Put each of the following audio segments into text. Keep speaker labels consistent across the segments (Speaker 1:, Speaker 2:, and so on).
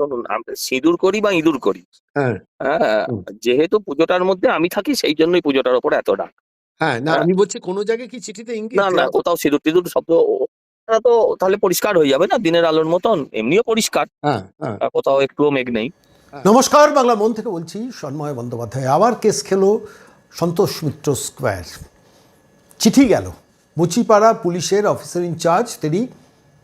Speaker 1: শুনুন আমরা সিঁদুর করি বা ইঁদুর করি।
Speaker 2: হ্যাঁ।
Speaker 1: হ্যাঁ যেহেতু পুজোটার মধ্যে আমি থাকি সেই জন্যই পুজোটার ওপর এত ডাক
Speaker 2: হ্যাঁ না। আমি বলছি কোনো জায়গায় কি চিঠিতে ইঙ্গিত
Speaker 1: না না কোথাও সিঁদুর টিঁদুর শব্দ তো তাহলে পরিষ্কার হয়ে যাবে না দিনের আলোর মতন এমনিও পরিষ্কার।
Speaker 2: হ্যাঁ হ্যাঁ।
Speaker 1: আর কোথাও একটুও মেঘ নেই।
Speaker 2: নমস্কার বাংলা মন থেকে বলছি সন্ময় বন্দ্যোপাধ্যায় আবার কেস খেলো সন্তোষ মিত্র স্কোয়ার। চিঠি গেল। মুচিপাড়া পুলিশের অফিসার ইনচার্জ তিনি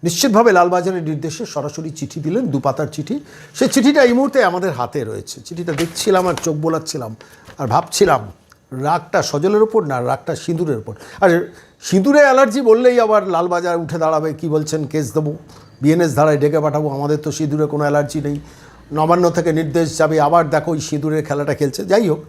Speaker 2: নিশ্চিতভাবে লালবাজারের নির্দেশে সরাসরি চিঠি দিলেন দু পাতার চিঠি। সেই চিঠিটা এই মুহূর্তে আমাদের হাতে রয়েছে। চিঠিটা দেখছিলাম আর চোখ বোলাচ্ছিলাম আর ভাবছিলাম, রাগটা সজলের ওপর না রাগটা সিঁদুরের ওপর আর সিঁদুরে অ্যালার্জি বললেই আবার লালবাজার উঠে দাঁড়াবে, কি বলছেন কেস দেবো? বিএনএস ধারায় ডেকে পাঠাবো, আমাদের তো সিঁদুরে কোনো অ্যালার্জি নেই। নবান্ন থেকে নির্দেশ যাবে, আবার দেখো ওই সিঁদুরের খেলাটা খেলছে। যাই হোক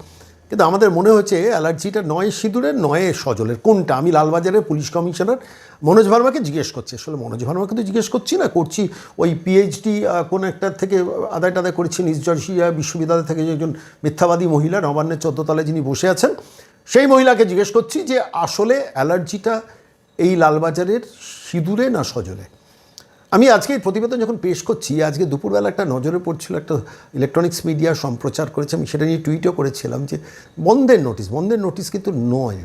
Speaker 2: কিন্তু আমাদের মনে হচ্ছে অ্যালার্জিটা নয় সিঁদুরের, নয় সজলের। কোনটা? আমি লালবাজারের পুলিশ কমিশনার মনোজ ভার্মাকে জিজ্ঞেস করছি। আসলে মনোজ ভার্মাকে তো জিজ্ঞেস করছি না, করছি ওই পিএইচডি কোন একটা থেকে আদায় টাদায় করেছি নিজ জার্সিয়া বিশ্ববিদ্যালয় থেকে যে একজন মিথ্যাবাদী মহিলা, নবান্নের চোদ্দ তলায় যিনি বসে আছেন, সেই মহিলাকে জিজ্ঞেস করছি যে আসলে অ্যালার্জিটা এই লালবাজারের সিঁদুরে না সজলে? আমি আজকে এই প্রতিবেদন যখন পেশ করছি, আজকে দুপুরবেলা একটা নজরে পড়ছিল একটা ইলেকট্রনিক্স মিডিয়া সম্প্রচার করেছে, আমি সেটা নিয়ে টুইটও করেছিলাম যে বন্ধের নোটিশ বন্ধের নোটিশ কিন্তু নয়।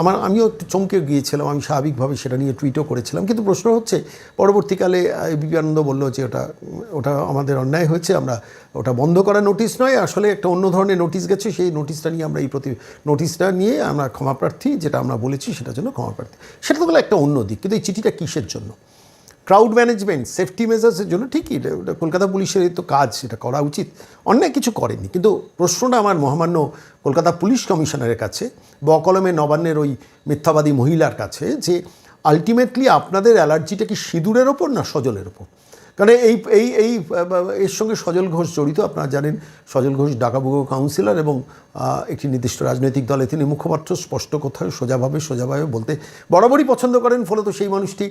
Speaker 2: আমার, আমিও একটু চমকে গিয়েছিলাম, আমি স্বাভাবিকভাবে সেটা নিয়ে টুইটও করেছিলাম, কিন্তু প্রশ্ন হচ্ছে, পরবর্তীকালে বিবেকানন্দ বলল যে ওটা ওটা আমাদের অন্যায় হয়েছে, আমরা ওটা বন্ধ করা নোটিশ নয়, আসলে একটা অন্য ধরনের নোটিশ গেছে, সেই নোটিশটা নিয়ে আমরা এই প্রতি নোটিশটা নিয়ে আমরা ক্ষমাপ্রার্থী যেটা আমরা বলেছি, সেটার জন্য ক্ষমাপ্রার্থী সেটা তো একটা অন্য দিক, কিন্তু এই চিঠিটা কিসের জন্য? ক্রাউড ম্যানেজমেন্ট সেফটি মেজার্সের জন্য ঠিকই কলকাতা পুলিশের তো কাজ সেটা করা উচিত। অন্যায় কিছু করেনি, কিন্তু প্রশ্নটা আমার মহামান্য কলকাতা পুলিশ কমিশনারের কাছে, বকলমে নবান্নের ওই মিথ্যাবাদী মহিলার কাছে, যে আলটিমেটলি আপনাদের অ্যালার্জিটা কি সিঁদুরের ওপর না সজলের ওপর? কারণ এই এই এই, এর সঙ্গে সজল ঘোষ জড়িত, আপনারা জানেন, সজল ঘোষ ডাকাবুগো কাউন্সিলর এবং একটি নির্দিষ্ট রাজনৈতিক দলে তিনি মুখপাত্র, স্পষ্ট কথায় সোজাভাবে সোজাভাবে বলতে বরাবরই পছন্দ করেন ফলত সেই মানুষটি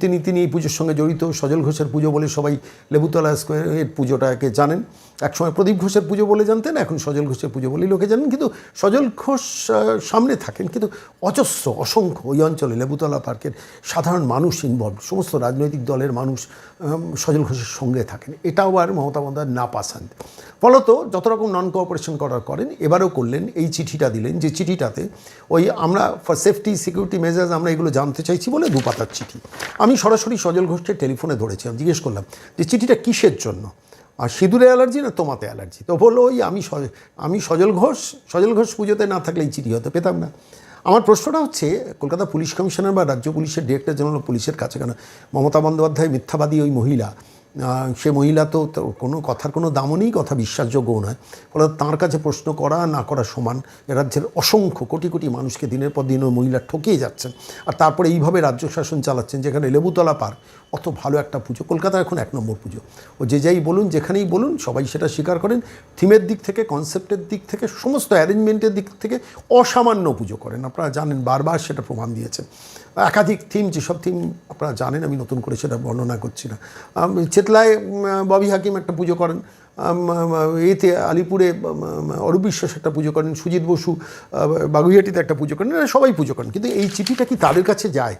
Speaker 2: তিনি তিনি এই পুজোর সঙ্গে জড়িত। সজল ঘোষের পুজো বলে সবাই লেবুতলা স্কোয়ারের পুজোটাকে জানেন। একসময় প্রদীপ ঘোষের পুজো বলে জানতেন, এখন সজল ঘোষের পুজো বলেই লোকে জানেন। কিন্তু সজল ঘোষ সামনে থাকেন, কিন্তু অজস্র, অসংখ্য ওই অঞ্চলে লেবুতলা পার্কের সাধারণ মানুষ ইনভলভ সমস্ত রাজনৈতিক দলের মানুষ সজল ঘোষের সঙ্গে থাকেন। এটাও আর মমতা বন্দ্যোপাধ্যায় না পাসান। ফলত যত রকম নন কোঅপারেশন করার করেন, এবারও করলেন, এই চিঠিটা দিলেন যে চিঠিটাতে ওই আমরা ফর সেফটি সিকিউরিটি মেজার্স আমরা এগুলো জানতে চাইছি বলে দু পাতার চিঠি। আমি সরাসরি সজল ঘোষকে টেলিফোনে ধরেছিলাম জিজ্ঞেস করলাম যে চিঠিটা কিসের জন্য? আর সিঁদুরে অ্যালার্জি না তোমাতে অ্যালার্জি? তো বলল, ওই আমি আমি সজল ঘোষ সজল ঘোষ পুজোতে না থাকলে এই চিঠি হতে পেতাম না। আমার প্রশ্নটা হচ্ছে, কলকাতা পুলিশ কমিশনার বা রাজ্য পুলিশের ডিরেক্টর জেনারেল পুলিশের কাছে কেন? মমতা বন্দ্যোপাধ্যায় মিথ্যাবাদী ওই মহিলা সে মহিলা তো কোনো কথার কোনো দামও নেই, কথা বিশ্বাসযোগ্যও নয়। ফলে তাঁর কাছে প্রশ্ন করা না করা সমান রাজ্যের অসংখ্য কোটি কোটি মানুষকে দিনের পর দিন ওই মহিলা ঠকিয়ে যাচ্ছেন। আর তারপরে এইভাবে রাজ্য শাসন চালাচ্ছেন, যেখানে লেবুতলা পার্ক অত ভালো একটা পুজো। কলকাতা এখন এক নম্বর পুজো। ও যে যাই বলুন, যেখানেই বলুন, সবাই সেটা স্বীকার করেন। থিমের দিক থেকে, কনসেপ্টের দিক থেকে, সমস্ত অ্যারেঞ্জমেন্টের দিক থেকে অসামান্য পুজো করেন। আপনারা জানেন বারবার সেটা প্রমাণ দিয়েছেন একাধিক থিম যেসব থিম আপনারা জানেন, আমি নতুন করে সেটা বর্ণনা করছি না। চেতলায় ববি হাকিম একটা পুজো করেন। এতে আলিপুরে অরূপ বিশ্বাস একটা পুজো করেন। সুজিত বসু বাগুইহাটিতে একটা পুজো করেন। সবাই পুজো করেন। কিন্তু এই চিঠিটা কি তাদের কাছে যায়?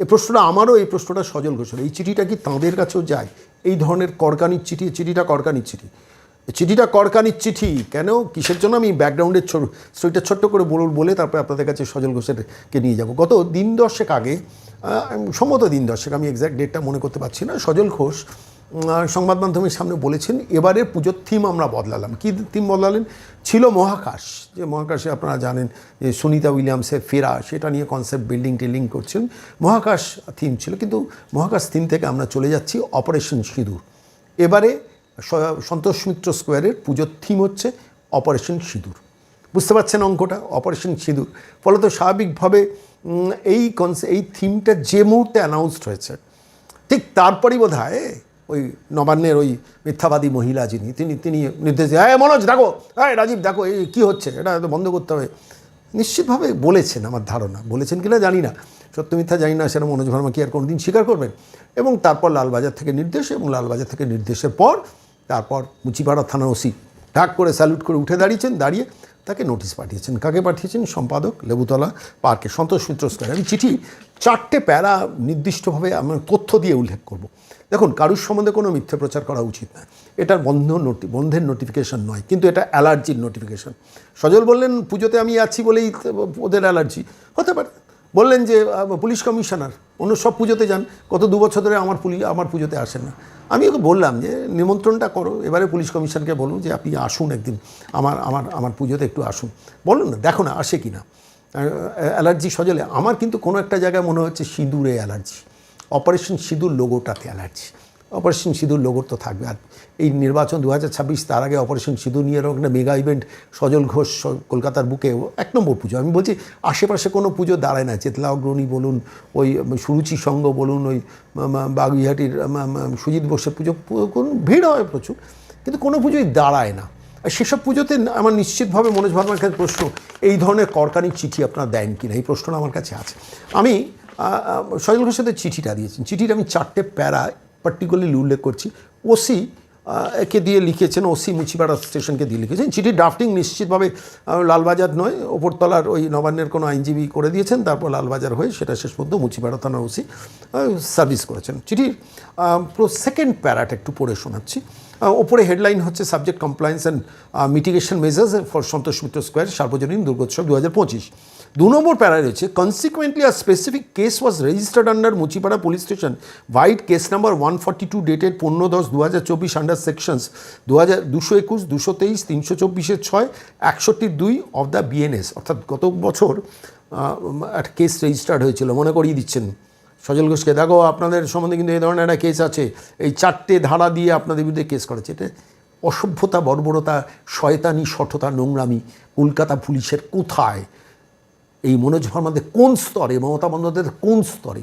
Speaker 2: এই প্রশ্নটা আমারও, এই প্রশ্নটা সজল ঘোষের। এই চিঠিটা কি তাঁদের কাছেও যায়? এই ধরনের করকানির চিঠি, চিঠিটা করকানির চিঠি। চিঠিটা করকানির চিঠি। কেন? কিসের জন্য? আমি ব্যাকগ্রাউন্ডের স্টোরিটা ছোট্ট করে বলুন বলে তারপরে আপনাদের কাছে সজল ঘোষেরকে নিয়ে যাব। গত দিন দশেক আগে সম্ভবত দিন দশেক, আমি এক্স্যাক্ট ডেটটা মনে করতে পারছি না, সজল ঘোষ সংবাদ মাধ্যমের সামনে বলেছেন, এবারের পুজোর থিম আমরা বদলালাম। কী থিম বদলালেন? ছিল মহাকাশ। যে মহাকাশে আপনারা জানেন যে সুনিতা উইলিয়ামসের ফেরা, সেটা নিয়ে কনসেপ্ট বিল্ডিং টিল্ডিং করছেন। মহাকাশ থিম ছিল, কিন্তু মহাকাশ থিম থেকে আমরা চলে যাচ্ছি অপারেশন সিঁদুর। এবারে সন্তোষ মিত্র স্কোয়ারের পুজোর থিম হচ্ছে অপারেশন সিঁদুর। বুঝতে পারছেন অঙ্কটা? অপারেশন সিঁদুর। ফলত স্বাভাবিকভাবে এই কনসে এই থিমটা যে মুহূর্তে অ্যানাউন্সড হয়েছে, ঠিক তারপরই বোধ হয় ওই নবান্নের ওই মিথ্যাবাদী মহিলা যিনি, তিনি তিনি নির্দেশ হ্যাঁ মনোজ দেখো হ্যাঁ রাজীব দেখো এই কী হচ্ছে? এটা বন্ধ করতে হবে। নিশ্চিতভাবে বলেছেন আমার ধারণা। বলেছেন কিনা জানি না। সত্য মিথ্যা জানি না, সেটা মনোজ ভার্মা কি আর কোনোদিন স্বীকার করবেন? এবং তারপর লালবাজার থেকে নির্দেশ, এবং লালবাজার থেকে নির্দেশের পর তারপর মুচিপাড়া থানা ওসি ঢাক করে স্যালুট করে উঠে দাঁড়িয়েছেন, দাঁড়িয়ে তাকে নোটিশ পাঠিয়েছেন। কাকে পাঠিয়েছেন? সম্পাদক লেবুতলা পার্কে। সন্তোষ মিত্র স্কোয়ার। আমি চিঠি চারটে প্যারা নির্দিষ্টভাবে আমার তথ্য দিয়ে উল্লেখ করব। দেখুন, কারুর সম্বন্ধে কোনো মিথ্যে প্রচার করা উচিত না এটার বন্ধ নোটি, বন্ধের নোটিফিকেশন নয়, কিন্তু এটা অ্যালার্জির নোটিফিকেশন। সজল বললেন, পুজোতে আমি আছি বলেই ওদের অ্যালার্জি। হতে পারে। বললেন যে পুলিশ কমিশনার, অন্য সব পুজোতে যান গত দু বছর ধরে আমার পুলিশ আমার পুজোতে আসেন না। আমি ওকে বললাম যে, নিমন্ত্রণটা করো, এবারে পুলিশ কমিশনকে বলুন যে, আপনি আসুন একদিন, আমার আমার আমার পুজোতে একটু আসুন। বলুন না, দেখো না, আসে কি না অ্যালার্জি সজলে, আমার কিন্তু কোনো একটা জায়গায় মনে হচ্ছে সিঁদুরে অ্যালার্জি। অপারেশন সিঁদুর লোগোটাতে অ্যালার্জি। অপারেশন সিঁদুর লোগোর তো থাকবে। আর এই নির্বাচন দু হাজার ছাব্বিশ, তার আগে অপারেশন সিঁদুর নিয়ে এরকম একটা মেগা ইভেন্ট, সজল ঘোষ কলকাতার বুকে এক নম্বর পুজো। আমি বলছি, আশেপাশে কোনো পুজো দাঁড়ায় না। চেতলা অগ্রণী বলুন, ওই সুরুচি সঙ্গ বলুন, ওই বাগুইহাটির সুজিত বোসের পুজো কোন ভিড় হয় প্রচুর, কিন্তু কোনো পুজোই দাঁড়ায় না। আর সেসব পুজোতে আমার নিশ্চিতভাবে মনোজ ভার্মার কাছে প্রশ্ন, এই ধরনের করকানির চিঠি আপনারা দেন কিনা? এই প্রশ্নটা আমার কাছে আছে। আমি সজল ঘোষের চিঠিটা দিয়েছেন। চিঠিটা আমি চারটে প্যারা পার্টিকুলারলি উল্লেখ করছি। ওসি একে দিয়ে লিখেছেন, ওসি মুচিপাড়া স্টেশনকে দিয়ে লিখেছেন। চিঠির ড্রাফটিং নিশ্চিতভাবে লালবাজার নয়, ওপরতলার ওই নবান্নের কোনো আইনজীবী করে দিয়েছেন, তারপর লালবাজার হয়ে সেটা শেষ পর্যন্ত মুচিপাড়া থানার ওসি সার্ভিস করেছেন। চিঠির পুরো সেকেন্ড প্যারাটা একটু পড়ে শোনাচ্ছি। ওপরে হেডলাইন হচ্ছে subject compliance and mitigation measures for Santosh Mitra square, সার্বজনীন দুর্গোৎসব দু হাজার পঁচিশ। দু নম্বর প্যারায় রয়েছে। Consequently a specific case was registered under Muchipara police station white case number one forty two dated পনেরো দশ দু হাজার চব্বিশ আন্ডার সেকশনস দু হাজার দুশো একুশ, দুশো তেইশ, তিনশো চব্বিশের ছয়, একষট্টি দুই অফ দ্য বিএনএস অর্থাৎ গত বছর একটা কেস রেজিস্টার্ড হয়েছিল। মনে করিয়ে দিচ্ছেন। সজল ঘোষকে, দেখো, আপনাদের সম্বন্ধে কিন্তু এই ধরনের একটা কেস আছে। এই চারটে ধারা দিয়ে আপনাদের বিরুদ্ধে কেস করেছে। এটা অসভ্যতা, বর্বরতা, শয়তানি শঠতা নোংরামি, কলকাতা পুলিশের কোথায়? এই মনোজ ভার্মাদের কোন স্তরে, মমতা বন্দ্যোপাধ্যায়ের কোন স্তরে?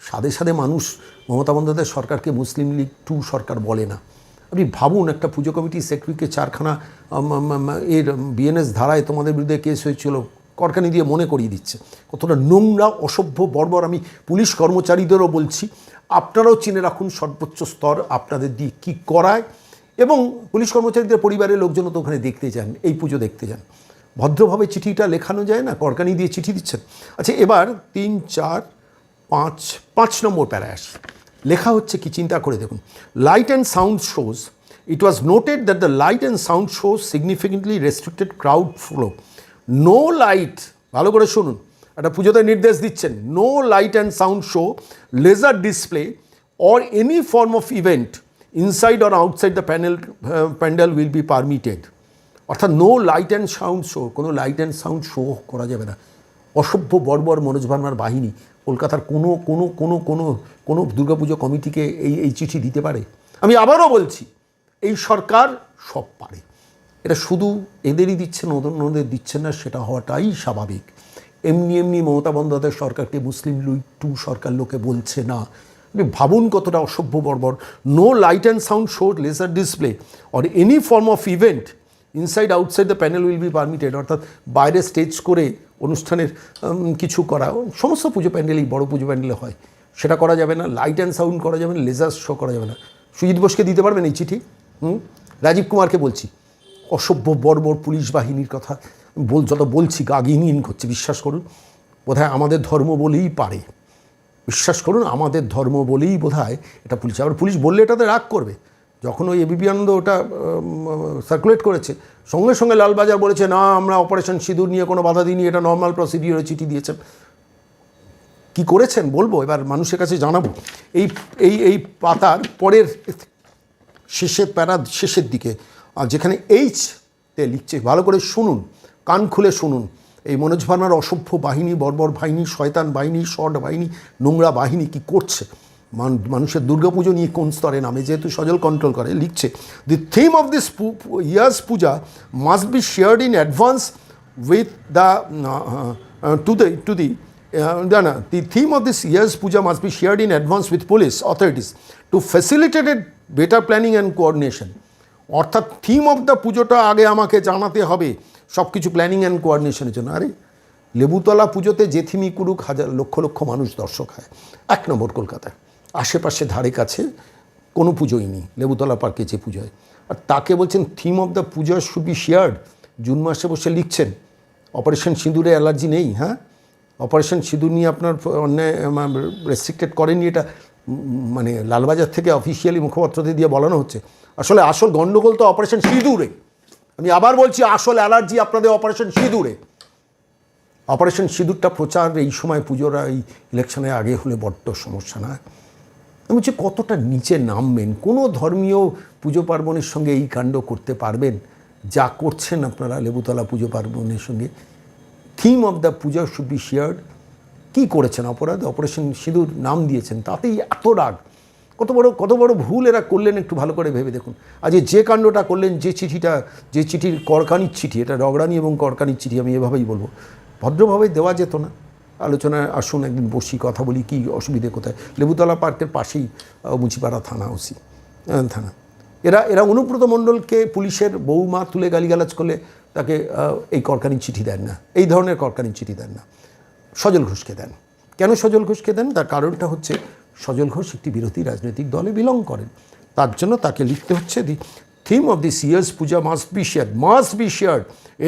Speaker 2: সাদে সাদে মানুষ, মমতা বন্দ্যোপাধ্যায় সরকারকে মুসলিম লীগ টু সরকার বলে না। আপনি ভাবুন, একটা পুজো কমিটি, সেক্রেটারিকে চারখানা এর বিএনএস ধারায় তোমাদের বিরুদ্ধে কেস হয়েছিল করকানি দিয়ে মনে করিয়ে দিচ্ছে। কতটা নোংরা, অসভ্য বর্বর আমি পুলিশ কর্মচারীদেরও বলছি, আপনারাও চিনে রাখুন সর্বোচ্চ স্তর আপনাদের দিয়ে কী করায়। এবং পুলিশ কর্মচারীদের পরিবারের লোকজনও তো ওখানে দেখতে যান, এই পুজো দেখতে যান। ভদ্রভাবে চিঠিটা লেখানো যায় না? করকানি দিয়ে চিঠি দিচ্ছেন। আচ্ছা এবার তিন, চার, পাঁচ পাঁচ নম্বর প্যারায় আসি লেখা হচ্ছে কি? চিন্তা করে দেখুন। Light and sound shows it was noted that the light and sound shows significantly restricted crowd flow no light ভালো করে শুনুন, একটা পুজোতে নির্দেশ দিচ্ছেন। No light and sound show laser display or any form of event inside or outside the panel pandal will be permitted অর্থাৎ no light and sound show কোনো light and sound show করা যাবে না। অসভ্য, বর্বর মনোজ ভার্মার বাহিনী কলকাতার কোনো কোনো কোনো কোনো কোনো দুর্গাপুজো কমিটিকে এই এই চিঠি দিতে পারে? আমি আবারও বলছি, এই সরকার সব পারে। এটা শুধু এদেরই দিচ্ছেন ওদের ওদের দিচ্ছেন না, সেটা হওয়াটাই স্বাভাবিক। এমনি এমনি মমতা বন্দ্যোপাধ্যায় সরকারকে, মুসলিম লীগ টু সরকার লোকে বলছে না। আপনি ভাবুন কতটা অসভ্য, বর্বর। No light and sound show laser display or any form of event inside outside the panel will be permitted অর্থাৎ বাইরে স্টেজ করে অনুষ্ঠানের কিছু করা, সমস্ত পুজো প্যান্ডেলেই, বড় পুজো প্যান্ডেলে হয়। সেটা করা যাবে না লাইট অ্যান্ড সাউন্ড করা যাবে না লেজার শো করা যাবে না। সুজিত বোসকে দিতে পারবেন এই চিঠি, হুম? রাজীব কুমারকে বলছি। অসভ্য বর্বর পুলিশ বাহিনীর কথা, বল, যত বলছি, গা গিনগিন করছে, বিশ্বাস করুন। বোধহয় আমাদের ধর্ম বলেই পারে। বিশ্বাস করুন, আমাদের ধর্ম বলেই বোধহয় এটা পুলিশ, আবার পুলিশ বললে এটাতে রাগ করবে। যখন ওই এবিপি আনন্দ ওটা সার্কুলেট করেছে, সঙ্গে সঙ্গে লালবাজার বলেছে, না, আমরা অপারেশন সিঁদুর নিয়ে কোনো বাধা দিইনি, এটা নর্মাল প্রসিডিওরে চিঠি দিয়েছেন। কি করেছেন বলব? এবার মানুষের কাছে জানাব। এই এই এই পাতার পরের শেষের প্যারা শেষের দিকে, আর যেখানে এইচ তে লিখছে, ভালো করে শুনুন, কান খুলে শুনুন। এই মনোজ ভার্মার অসভ্য বাহিনী, বর্বর বাহিনী, শয়তান বাহিনী, শট বাহিনী, নোংরা বাহিনী কি করছে? মানুষের দুর্গাপুজো নিয়ে কোন স্তরে নামে, যেহেতু সজল কন্ট্রোল করে, লিখছে the theme of this year's puja must be shared in advance with the to the to the না the theme of this year's puja must be shared in advance with police authorities to facilitated better planning and coordination অর্থাৎ theme of the পুজোটা আগে আমাকে জানাতে হবে সব কিছু planning and কোঅর্ডিনেশনের জন্য। আরে, লেবুতলা পুজোতে যে থিমি কুরুক, হাজার, লক্ষ লক্ষ মানুষ দর্শক হয়। এক নম্বর কলকাতায়। আশেপাশে ধারে কাছে কোনো পুজোই নেই, লেবুতলা পার্কে যে পুজো হয়। আর তাকে বলছেন theme of the puja should be shared June মাসে বসে লিখছেন অপারেশন সিঁদুরে অ্যালার্জি নেই হ্যাঁ? অপারেশন সিঁদুর নিয়ে আপনার অন্যায় রেস্ট্রিক্টেড করেনি এটা মানে লালবাজার থেকে অফিসিয়ালি মুখপত্রতে দিয়ে বলানো হচ্ছে। আসলে আসল গণ্ডগোল তো অপারেশন সিঁদুরে। আমি আবার বলছি, আসল অ্যালার্জি আপনাদের অপারেশন সিঁদুরে। অপারেশন সিঁদুরটা প্রচার, এই সময় পুজোর, এই ইলেকশনের আগে হলে বড্ড সমস্যা, না? বলছি কতটা নিচে নামবেন, কোনো ধর্মীয় পুজো পার্বণের সঙ্গে এই কাণ্ড করতে পারবেন, যা করছেন আপনারা লেবুতলা পুজো পার্বণের সঙ্গে। Theme of the puja should be shared কী করেছেন অপরাধ? অপারেশন সিঁদুর নাম দিয়েছেন, তাতেই এত রাগ। কত বড় কত বড় ভুল এরা করলেন একটু ভালো করে ভেবে দেখুন। আজ এই যে কাণ্ডটা করলেন, যে চিঠিটা, যে চিঠির কড়কানির চিঠি, এটা রগড়ানি এবং কড়কানির চিঠি, আমি এভাবেই বলব। ভদ্রভাবে দেওয়া যেত না। আলোচনায় আসুন, একদিন বসি, কথা বলি, কী অসুবিধে কোথায়? লেবুতলা পার্কের পাশেই মুচিপাড়া থানা ওসি থানা। এরা এরা অনুব্রত মণ্ডলকে পুলিশের বৌমা তুলে গালিগালাজ করলে তাকে এই কড়কানির চিঠি দেন না। এই ধরনের কড়কানির চিঠি দেন না। সজল ঘোষকে দেন। কেন সজল ঘোষকে দেন? তার কারণটা হচ্ছে সজল ঘোষ একটি বিরোধী রাজনৈতিক দলে বিলং করেন। তার জন্য তাকে লিখতে হচ্ছে theme of this year's puja must be share must be share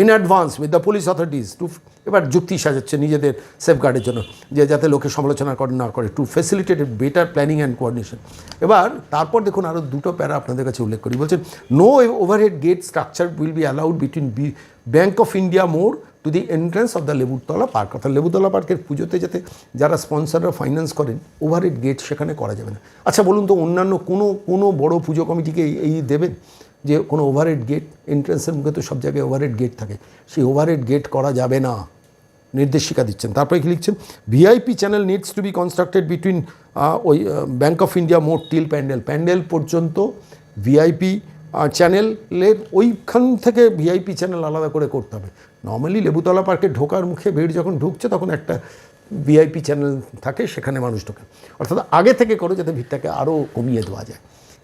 Speaker 2: in advance with the police authorities to এবার যুক্তি সাজাচ্ছে নিজেদের সেফগার্ডের জন্য, যে যাতে লোকে সমালোচনা করে, না করে to facilitate better planning and coordination এবার তারপর দেখুন আরও দুটো প্যারা আপনাদের কাছে উল্লেখ করি। বলছেন no overhead gate structure will be allowed between Bank of India মোড় to the entrance of the Lebutala park অর্থাৎ লেবুতলা পার্কের পুজোতে যাতে যারা স্পন্সররা ফাইন্যান্স করেন ওভারহেড গেট সেখানে করা যাবে না। আচ্ছা বলুন তো অন্যান্য কোনো কোনো বড় পুজো কমিটিকে এই দেবেন? যে কোনো ওভারহেড গেট এন্ট্রেন্সের মুখে তো সব জায়গায় ওভারহেড গেট থাকে। সেই ওভারহেড গেট করা যাবে না। নির্দেশিকা দিচ্ছেন। তারপরে কি লিখছেন? VIP channel needs to be constructed between ওই ব্যাঙ্ক অফ ইন্ডিয়া মোট টিল প্যান্ডেল। প্যান্ডেল পর্যন্ত ভিআইপি চ্যানেলের ওইখান থেকে ভিআইপি চ্যানেল আলাদা করে করতে হবে। নর্মালি লেবুতলা পার্কে ঢোকার মুখে ভিড় যখন ঢুকছে, তখন একটা ভিআইপি চ্যানেল থাকে, সেখানে মানুষ ঢোকে। অর্থাৎ আগে থেকে করো, যাতে ভিড়টাকে আরও কমিয়ে দেওয়া যায়।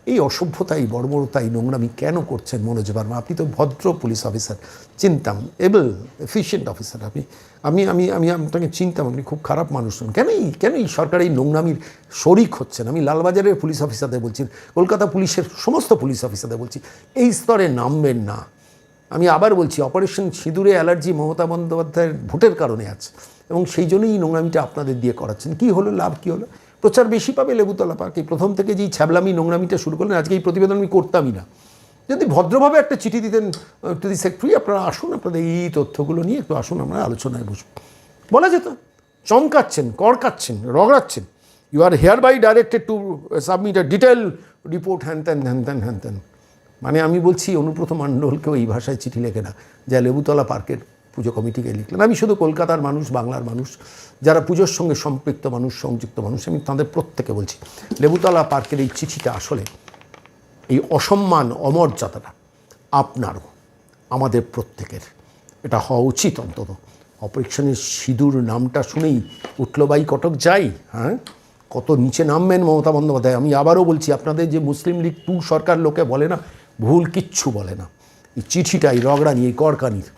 Speaker 2: এই অসভ্যতা এই বর্বরতা এই নোংরামি কেন করছেন মনোজ বার্মা? আপনি তো ভদ্র পুলিশ অফিসার, চিনতাম, এবল এফিসিয়েন্ট অফিসার আপনি। আমি আমি আমি আপনাকে চিনতাম, আপনি খুব খারাপ মানুষ নন। কেন এই কেন এই সরকার এই নোংরামির শরিক হচ্ছেন? আমি লালবাজারের পুলিশ অফিসারদের বলছি, কলকাতা পুলিশের সমস্ত পুলিশ অফিসারদের বলছি, এই স্তরে নামবেন না। আমি আবার বলছি, অপারেশন সিঁদুরে অ্যালার্জি মমতা বন্দ্যোপাধ্যায়ের ভোটের কারণে আছে। এবং সেই জন্যই এই নোংরামিটা আপনাদের দিয়ে করাচ্ছেন। কি হলো? লাভ কি হলো? প্রচার বেশি পাবে লেবুতলা পার্কে। প্রথম থেকে যেই ছ্যাবলামি, নোংরামিটা শুরু করলেন, আজকে এই প্রতিবেদন আমি করতামই না। যদি ভদ্রভাবে একটা চিঠি দিতেন টু দি সেক্রেটারি আপনারা আসুন, আপনাদের এই তথ্যগুলো নিয়ে একটু আসুন, আমরা আলোচনায় বসব। বলা যেত, চমকাচ্ছেন, কড়কাচ্ছেন, রগড়াচ্ছেন। You are hereby directed to submit a detail report হ্যান ত্যান হ্যান ত্যান হ্যান ত্যান। মানে আমি বলছি, অনুব্রত মণ্ডলকেও এই ভাষায় চিঠি লেখে না, যা লেবুতলা পার্কের পুজো কমিটিকে লিখলেন। আমি শুধু কলকাতার মানুষ, বাংলার মানুষ, যারা পুজোর সঙ্গে সম্পৃক্ত মানুষ, সংযুক্ত মানুষ, আমি তাদের প্রত্যেকে বলছি, লেবুতলা পার্কের এই চিঠিটা আসলে এই অসম্মান, অমর্যাদাটা আপনারও, আমাদের প্রত্যেকের। এটা হওয়া উচিত অন্তত। অপারেশনের সিঁদুর নামটা শুনেই উঠল বাই কটক যাই হ্যাঁ? কত নিচে নামবেন মমতা বন্দ্যোপাধ্যায়? আমি আবারও বলছি, আপনাদের যে মুসলিম লীগ টু সরকার লোকে বলে না, ভুল কিচ্ছু বলে না। এই চিঠিটা এই রগড়ানি এই কড়কানির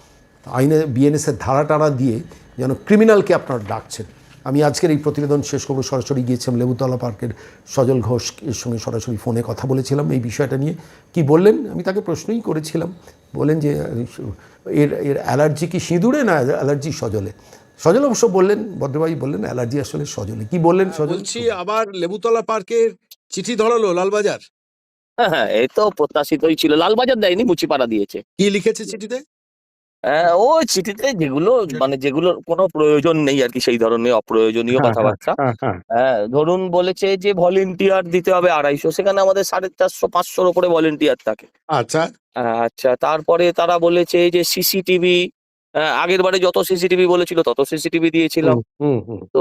Speaker 2: আইনে বিএনএসের ধারা টারা দিয়ে যেন ক্রিমিনালকে আপনারা ডাকছেন। আমি আজকের এই প্রতিবেদন শেষ করব। সরাসরি গিয়েছিলাম লেবুতলা পার্কের সজল ঘোষ এর সঙ্গে সরাসরি ফোনে কথা বলেছিলাম এই বিষয়টা নিয়ে। কি বললেন? আমি তাকে প্রশ্নই করেছিলাম। বলেন যে এর এর অ্যালার্জি কি সিঁদুরে না অ্যালার্জি সজলে? সজল অবশ্য বললেন ভদ্রবাই বললেন অ্যালার্জি আসলে সজলে। কি বললেন সজল?
Speaker 3: বলছি আবার লেবুতলা পার্কের চিঠি ধরালো লালবাজার?
Speaker 1: হ্যাঁ হ্যাঁ এই তো প্রত্যাশিতই ছিল। লালবাজার দেয়নি মুচিপাড়া দিয়েছে।
Speaker 3: কি লিখেছে চিঠিতে?
Speaker 1: হ্যাঁ, ওই চিঠিতে যেগুলো মানে যেগুলোর কোনো প্রয়োজন নেই আর কি সেই ধরনের অপ্রয়োজনীয় কথাবার্তা। হ্যাঁ ধরুন বলেছে যে ভলেন্টিয়ার দিতে হবে আড়াইশো সেখানে আমাদের সাড়ে চারশো পাঁচশোর ওপরে ভলেন্টিয়ার থাকে।
Speaker 3: আচ্ছা।
Speaker 1: আচ্ছা তারপরে তারা বলেছে যে সিসিটিভি আগের বারে যত সিসিটিভি বলেছিল তত সিসিটিভি দিয়েছিলাম।
Speaker 3: হুম হুম
Speaker 1: তো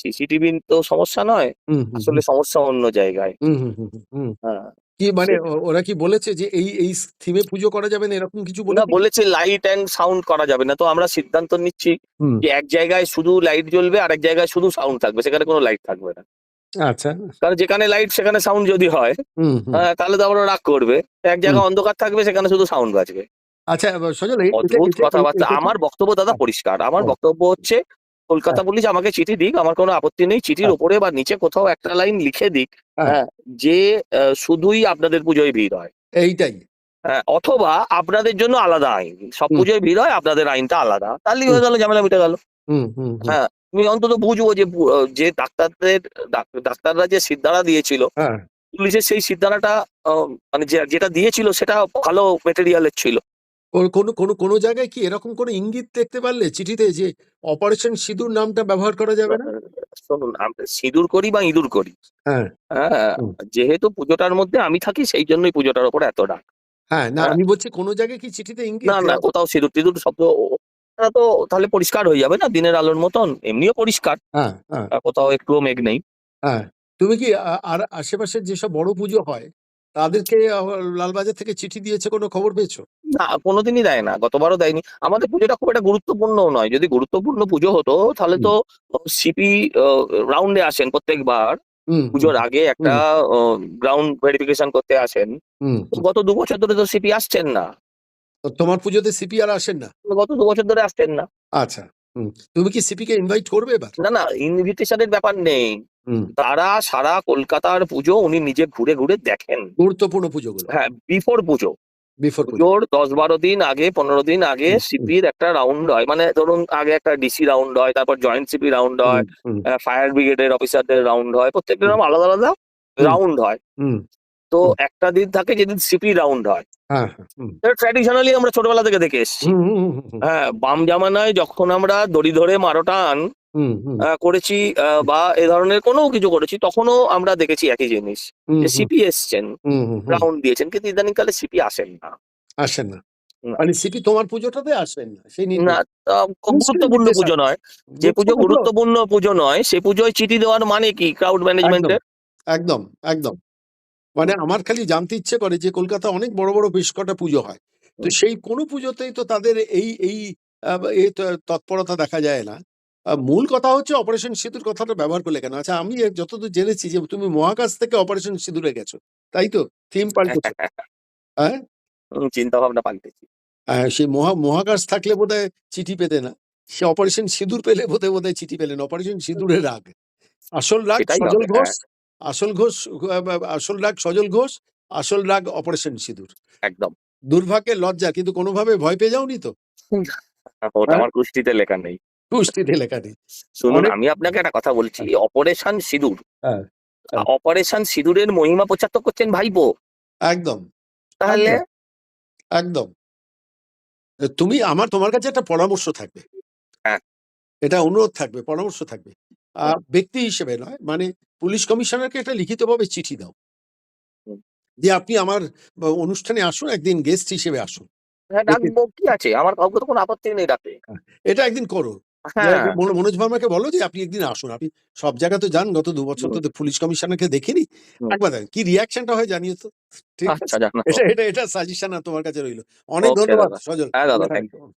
Speaker 1: সিসিটিভি তো সমস্যা নয় আসলে সমস্যা অন্য জায়গায়।
Speaker 3: হুম হুম হুম, হুম।
Speaker 1: হ্যাঁ।
Speaker 3: কি মানে ও- ওরা কি বলেছে যে এই এই থিমে পুজো করা যাবে না এরকম কিছু বলে
Speaker 1: বলেছে লাইট অ্যান্ড সাউন্ড করা যাবে না। তো আমরা সিদ্ধান্ত নিচ্ছি
Speaker 3: হুম,
Speaker 1: যে এক জায়গায় শুধু লাইট জ্বলবে আর এক জায়গায় শুধু সাউন্ড থাকবে। সেখানে কোনো লাইট থাকবে না।
Speaker 3: আচ্ছা।
Speaker 1: কারণ যেখানে লাইট সেখানে সাউন্ড যদি হয়
Speaker 3: হুম হুম।
Speaker 1: আহ, তাহলে তো আমরা রাগ করবে। এক জায়গায় অন্ধকার থাকবে সেখানে শুধু সাউন্ড বাজবে।
Speaker 3: আচ্ছা সজল এই- এটা-
Speaker 1: অদ্ভুত
Speaker 3: এটা-
Speaker 1: কথাবার্তা।
Speaker 3: এটা-
Speaker 1: আমার বক্তব্য দাদা পরিষ্কার। আমার বক্তব্য হচ্ছে কলকাতা পুলিশ আমাকে চিঠি দিক আমার কোনো আপত্তি নেই। চিঠির
Speaker 3: হ্যাঁ।
Speaker 1: ওপরে বা নিচে কোথাও একটা লাইন লিখে দিক
Speaker 3: হ্যাঁ।
Speaker 1: হ্যাঁ যে শুধুই আপনাদের পুজোয় ভিড় হয়।
Speaker 3: এইটাই।
Speaker 1: হ্যাঁ, অথবা আপনাদের জন্য আলাদা আইন। সব। পুজোয় ভিড় হয় আপনাদের আইনটা আলাদা। তাহলেই হয়ে গেল ঝামেলা মিটে গেল।
Speaker 3: হুম হুম হুম।
Speaker 1: হ্যাঁ তুমি অন্তত বুঝব যে যে ডাক্তারদের ডাক্তাররা যে সিদ্ধারা দিয়েছিল
Speaker 3: হ্যাঁ।
Speaker 1: পুলিশের সেই সিদ্ধারাটা মানে যে- যেটা দিয়েছিল সেটা ভালো মেটেরিয়ালের ছিল।
Speaker 3: কোন- কোনো কোনো কোনো জায়গায় কি এরকম কোনো ইঙ্গিত দেখতে পারলে চিঠিতে যে অপারেশন সিঁদুর নামটা ব্যবহার করা যাবে না?
Speaker 1: শুনুন আমরা সিঁদুর করি বা ইঁদুর করি।
Speaker 3: হ্যাঁ।
Speaker 1: হ্যাঁ
Speaker 3: হুম।
Speaker 1: যেহেতু পুজোটার মধ্যে আমি থাকি সেই জন্যই পুজোটার ওপর এত ডাক
Speaker 3: হ্যাঁ না
Speaker 1: হ্যাঁ।
Speaker 3: আমি বলছি কোনো জায়গায় কি চিঠিতে ইঙ্গিত
Speaker 1: না না
Speaker 3: দেওয়া-
Speaker 1: কোথাও সিঁদুর টিঁদুর শব্দ ওটা তো তাহলে পরিষ্কার হয়ে যাবে না? দিনের আলোর মতন এমনিও পরিষ্কার।
Speaker 3: হ্যাঁ হ্যাঁ।
Speaker 1: আর কোথাও একটুও মেঘ নেই।
Speaker 3: হ্যাঁ তুমি কি আ- আর আশেপাশের যেসব বড় পুজো হয় তাদেরকে লালবাজার থেকে চিঠি দিয়েছে কোনো খবর পেয়েছ?
Speaker 1: না কোনোদিনই দেয় না গতবারও দেয়নি। আমাদের পুজোটা খুব একটা গুরুত্বপূর্ণ নয়। যদি গুরুত্বপূর্ণ পুজো হতো তাহলে তো সিপি রাউন্ডে আসেন প্রত্যেকবার। পুজোর আগে একটা গ্রাউন্ড ভেরিফিকেশন করতে আসেন। গত দু বছর ধরে তো সিপি আসছেন না।
Speaker 3: তোমার পুজোতে সিপিআর আসেন না?
Speaker 1: গত দু বছর ধরে আসছেন না।
Speaker 3: আচ্ছা। হুম তুমি কি সিপি কে ইনভাইট করবে এবার?
Speaker 1: না না ইনভিটেশনের ব্যাপার নেই।
Speaker 3: হুম।
Speaker 1: তারা সারা কলকাতার পুজো উনি নিজে ঘুরে ঘুরে দেখেন।
Speaker 3: গুরুত্বপূর্ণ পুজোগুলো?
Speaker 1: হ্যাঁ বিফোর পুজো।
Speaker 3: বিফোর পুজো।
Speaker 1: পুজোর দশ বারো দিন আগে পনেরো দিন আগে
Speaker 3: হুম, হুম।
Speaker 1: সিপির একটা রাউন্ড হয়। মানে ধরুন আগে একটা ডিসি রাউন্ড হয় তারপর জয়েন্ট সিপি রাউন্ড হয়
Speaker 3: হুম।
Speaker 1: ফায়ার ব্রিগেডের অফিসারদের রাউন্ড হয় প্রত্যেকটা
Speaker 3: হুম।
Speaker 1: রকম আলাদা আলাদা রাউন্ড হয়।
Speaker 3: হুম।
Speaker 1: তো
Speaker 3: হুম।
Speaker 1: একটা দিন থাকে যেদিন সিপি রাউন্ড হয়।
Speaker 3: হ্যাঁ
Speaker 1: ট্র্যাডিশনালি আমরা ছোটবেলা থেকে দেখে এসেছি। হ্যাঁ বাম জামানায় যখন আমরা দড়ি ধরে মারোটান করেছি আহ, বা এ ধরনের কোনো কিছু করেছি তখনও আমরা দেখেছি একই জিনিস সিপি এসছেন। রাউন্ড দিয়েছেন কিন্তু ইদানিং কালে সিপি আসেন না।
Speaker 3: আসেন না।
Speaker 1: না।
Speaker 3: মানে সিপি তোমার পুজোটাতে আসবেন না সেই
Speaker 1: না তা খুব
Speaker 3: নিশ্চয়ই
Speaker 1: গুরুত্বপূর্ণ পুজো নয়। যে পুজো গুরুত্বপূর্ণ পুজো নয় সে পুজোয় চিঠি দেওয়ার মানে কি? ক্রাউড ম্যানেজমেন্টের
Speaker 3: একদম একদম। মানে আমার খালি জানতে ইচ্ছে করে যে কলকাতা অনেক বড় বড় বেশ কটা পুজো হয়। তো সেই কোনো পুজোতেই তো তাদের এই এই এই তৎপরতা দেখা যায় না। মূল কথা হচ্ছে অপারেশন সিঁদুর কথাটা ব্যবহার করলে কেন? আচ্ছা আমি যতদূর জেনেছি যে তুমি মহাকাশ থেকে অপারেশন সিঁদুরে গেছো তাই তো? থিম পাল্টেছো। হ্যাঁ?
Speaker 1: চিন্তা ভাবনা পাল্টেছি।
Speaker 3: হ্যাঁ সেই মহা মহাকাশ থাকলে বোধহয় চিঠি পেতে না। সে অপারেশন সিঁদুর পেলে বোধহয় বোধহয় চিঠি পেলেন অপারেশন সিঁদুরের রাগ। আসল রাগ সজল ঘোষ আসল ঘোষ আসল রাগ সজল ঘোষ আসল রাগ অপারেশন সিঁদুর।
Speaker 1: একদম।
Speaker 3: দুর্ভাগ্যের লজ্জা কিন্তু কোনোভাবে ভয় পেয়ে যাওনি তো?
Speaker 1: ওটা
Speaker 3: হ্যাঁ?
Speaker 1: আমার কুষ্টিতে লেখা নেই।
Speaker 3: কুষ্টিতে লেখা নেই।
Speaker 1: শুনুন আমি আপনাকে একটা কথা বলছি। অপারেশন সিঁদুর।
Speaker 3: হ্যাঁ, হ্যাঁ।
Speaker 1: অপারেশন সিঁদুরের মহিমা প্রচার তো করছেন ভাইপো।
Speaker 3: একদম।
Speaker 1: তাহলে?
Speaker 3: একদম। একদম। তুমি আমার তোমার কাছে একটা পরামর্শ থাকবে।
Speaker 1: হ্যাঁ।
Speaker 3: এটা অনুরোধ থাকবে পরামর্শ থাকবে। আহ, ব্যক্তি হিসেবে নয় মানে পুলিশ কমিশনারকে একটা লিখিতভাবে চিঠি দাও।
Speaker 1: হুম।
Speaker 3: যে আপনি আমার বা, অনুষ্ঠানে আসুন একদিন গেস্ট হিসেবে আসুন।
Speaker 1: হ্যাঁ ডাকবো কি আছে? আমার কাউকে তো কোনো আপত্তি নেই ডাকে
Speaker 3: এটা একদিন করো।
Speaker 1: হ্যাঁ।
Speaker 3: মনো- মনোজ ভার্মাকে বলো যে আপনি একদিন আসুন। আপনি সব জায়গা তো যান গত দু বছর তো পুলিশ কমিশনারকে দেখিনি।
Speaker 1: হুম।
Speaker 3: একবার দেখেন, কি রিয়াকশনটা হয় জানিয়ে তো। ঠিক আছে?
Speaker 1: আচ্ছা
Speaker 3: এটা এটা এটা সাজেশন তোমার কাছে রইল। অনেক ধন্যবাদ
Speaker 1: দাদা।
Speaker 3: সজল।
Speaker 1: হ্যাঁ দাদা থ্যাংক ইউ